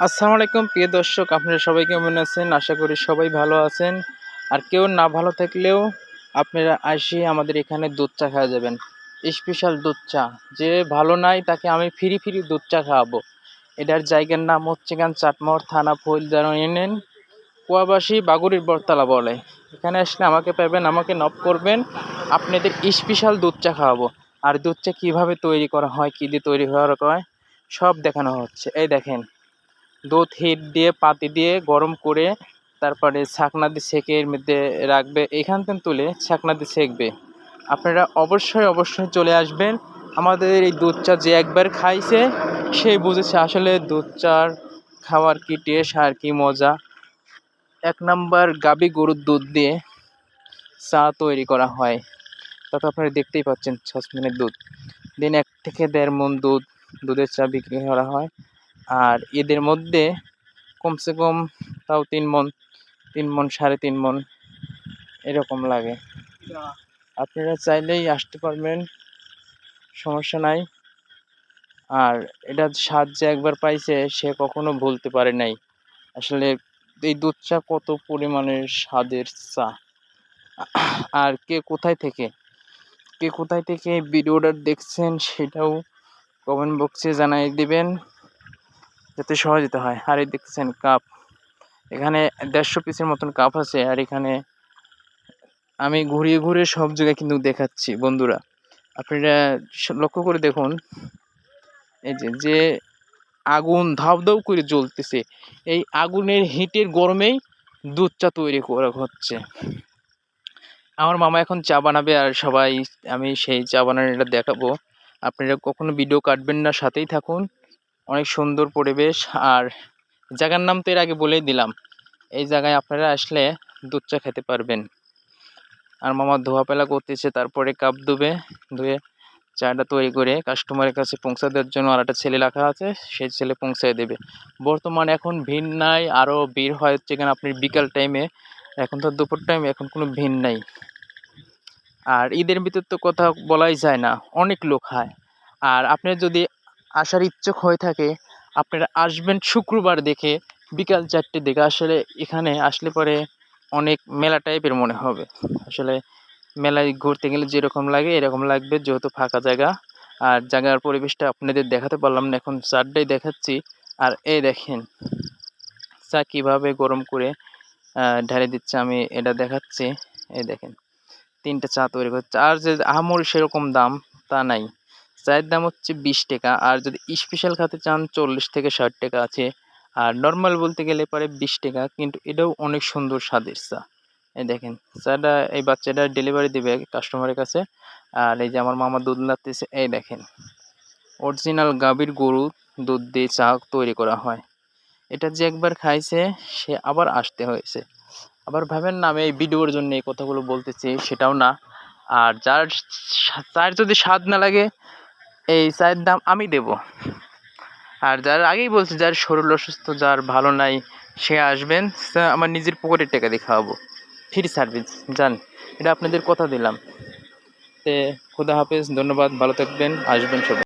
আসসালামু আলাইকুম, প্রিয় দর্শক, আপনারা সবাই কেমন আছেন? আশা করি সবাই ভালো আছেন। আর কেউ না ভালো থাকলেও আপনারা আসি আমাদের এখানে দুধ চা খাওয়া যাবেন। স্পেশাল দুধ চা। যে ভালো নাই, তাকে আমি ফ্রি ফ্রি দুধ চা খাওয়াবো। এটার জায়গার নাম হচ্ছে গান চাটমোহর থানা ফৈলদার ইউনিয়ন কুয়াবাসী বাগুড়ির বরতলা বলে। এখানে আসলে আমাকে পাবেন, আমাকে নক করবেন, আপনাদের স্পেশাল দুধ চা খাওয়াবো। আর দুধ চা কীভাবে তৈরি করা হয়, কী দিয়ে তৈরি করা হয় সব দেখানো হচ্ছে। এই দেখেন দুধ, হিট দিয়ে, পাতি দিয়ে গরম করে তারপরে ছাকনা দিয়ে সেঁকে এর মধ্যে রাখবে। এখান থেকে তুলে ছাকনা দিয়ে সেঁকবে। আপনারা অবশ্যই অবশ্যই চলে আসবেন। আমাদের এই দুধ চা যে একবার খাইছে সেই বুঝেছে আসলে দুধ চার খাওয়ার কি টেস্ট আর কি মজা। এক নাম্বার গাবি গরুর দুধ দিয়ে চা তৈরি করা হয়। তাতে আপনারা দেখতেই পাচ্ছেন সসপ্যানের দুধ। দিন এক থেকে দেড় মন দুধ, দুধের চা বিক্রি করা হয়। আর এদের মধ্যে কমসে কম তাও তিন মন তিন মন, সাড়ে তিন মন এরকম লাগে। আপনারা চাইলেই আসতে পারবেন, সমস্যা নাই। আর এটা স্বাদ যে একবার পাইছে, সে কখনো ভুলতে পারে নাই। আসলে এই দুধ চা কত পরিমাণের স্বাদের চা? আর কে কোথায় থেকে? কে কোথায় থেকে ভিডিওটা দেখছেন, সেটাও কমেন্ট বক্সে জানাই দিবেন। যাতে সহজতে হয়। আর এই দেখতেছেন কাপ। এখানে দেড়শো পিসের মতন কাপ আছে। আর এখানে আমি ঘুরিয়ে ঘুরিয়ে সব জায়গায় কিন্তু দেখাচ্ছি, বন্ধুরা। আপনারা লক্ষ্য করে দেখুন। এই যে যে আগুন ধাউ ধাউ করে জ্বলতেছে, এই আগুনের হিটের গরমেই দুধ চা তৈরি করা হচ্ছে। আমার মামা এখন চা বানাবে আর সবাই, আমি সেই চা বানানোটা দেখাবো। আপনারা কখনো ভিডিও কাটবেন না, সাথেই থাকুন। অনেক সুন্দর পরিবেশ। আর জায়গার নাম তো এর আগে বলেই দিলাম। এই জায়গায় আপনারা আসলে দুধ চা খেতে পারবেন। আর মামা ধোয়া পেলা করতেছে, তারপরে কাপ ধুবে ধুয়ে চাটা তৈরি করে কাস্টমারের কাছে পৌঁছা দেওয়ার জন্য আর একটা ছেলে রাখা আছে, সেই ছেলে পৌঁছায় দেবে। বর্তমানে এখন ভিড় নাই আরও ভিড় হয় হচ্ছে এখানে আপনি বিকাল টাইমে এখন তো দুপুর টাইমে এখন কোনো ভিড় নাই। আর ঈদের ভিতর তো কথা বলাই যায় না, অনেক লোক হয় আর আপনি যদি আসার ইচ্ছুক হয়ে থাকে। আপনারা আসবেন শুক্রবার দেখে বিকাল চারটে দিকে। আসলে এখানে আসলে পরে অনেক মেলা টাইপের মনে হবে। আসলে মেলায় ঘুরতে গেলে যেরকম লাগে এরকম লাগবে, যেহেতু ফাঁকা জায়গা। আর জায়গার পরিবেশটা আপনাদের দেখাতে পারলাম না। এখন চারটাই দেখাচ্ছি। আর এই দেখেন, চা কীভাবে গরম করে ঢেলে দিচ্ছে আমি এটা দেখাচ্ছি। এই দেখেন, তিনটে চা তৈরি করছে। আর যে আহামরি সেরকম দাম তা নাই। চায়ের দাম হচ্ছে বিশ টাকা। আর যদি স্পেশাল খাতে চান, চল্লিশ থেকে ষাট টাকা আছে। আর নর্মাল বলতে গেলে পরে বিশ টাকা, কিন্তু এটাও অনেক সুন্দর স্বাদের চা। এই দেখেন, চাটা এই বাচ্চাটা ডেলিভারি দেবে কাস্টমারের কাছে। আর এই যে আমার মামা দুধ লাগতেছে এই দেখেন। অরিজিনাল গাভীর গরু দুধ দিয়ে চা তৈরি করা হয়। এটা যে একবার খাইছে, সে আবার আসতে হয়েছে। আবার ভাবেন না, আমি এই ভিডিওর জন্য এই কথাগুলো বলতেছি, সেটাও না। আর যার চায়ের যদি স্বাদ না লাগে এই চায়ের দাম আমি দেব। আর যার আগেই বলছি, যার শরীর অসুস্থ, যার ভালো নাই, সে আসবেন আমার নিজের পকেটের টাকা দিয়ে খাওয়াবো। ফ্রি সার্ভিস যান এটা আপনাদের কথা দিলাম। তে, খুদা হাফেজ, ধন্যবাদ, ভালো থাকবেন, আসবেন সবাই।